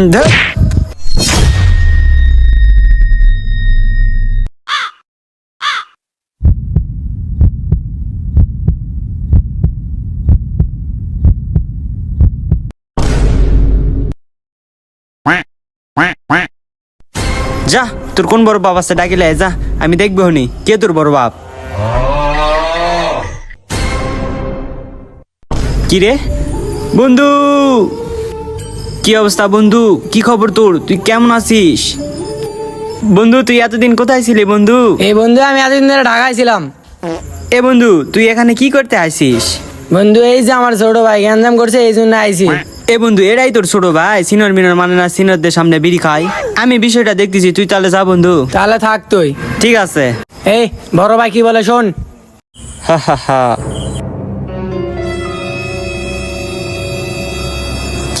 যা, তোর কোন বড় বাপ আছে? ডাকিলে, যা, আমি দেখব হনি। কে তোর বড় বাপ? কি রে? বন্ধু! কি অবস্থা বন্ধু? কি খবর তোর? তুই কেমন আছিস? বন্ধু তুই এতদিন কোথায় ছিলি বন্ধু? এই বন্ধু আমি এতদিন ধরে ঢাকায় ছিলাম। এ বন্ধু তুই এখানে কি করতে আসিস বন্ধু এই যে আমার ছোট ভাই গ্যাঞ্জাম করছে এই জন্য আইছি। এ বন্ধু এটাই তোর ছোট ভাই। সিনিয়র মিনর মানে না সিনিয়রদের সামনে বিড়ি খাই আমি বিষয়টা দেখতেছি তুই তাহলে যা বন্ধু। তাহলে থাক তুই। ঠিক আছে। এই বড় ভাই কি বলে শোন। হা হা হা।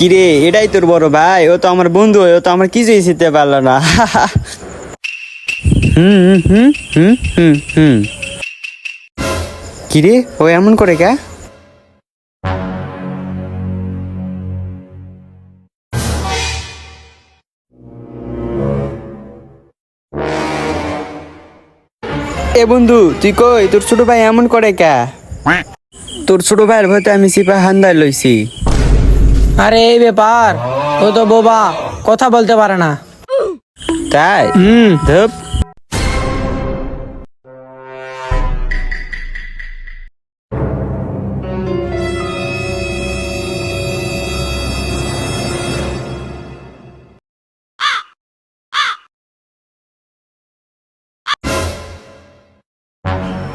কিরে এটাই তোর বড় ভাই ও তো আমার বন্ধু ও তো আমার কিছুই শিখতে পারল না। হুম হুম হুম হুম হুম কিরে ও এমন করে কে? এ বন্ধু তুই কই? তোর ছোট ভাই এমন করে কে? তোর ছোট ভাইয়ের ভয়তে আমি সিপা হান্দায় লইছি। আরে এই ব্যাপার। ও তো বোবা কথা বলতে পারে না। তাই? হুম। ধপ।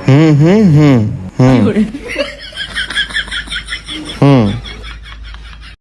হুম হুম হুম হুম। হুম।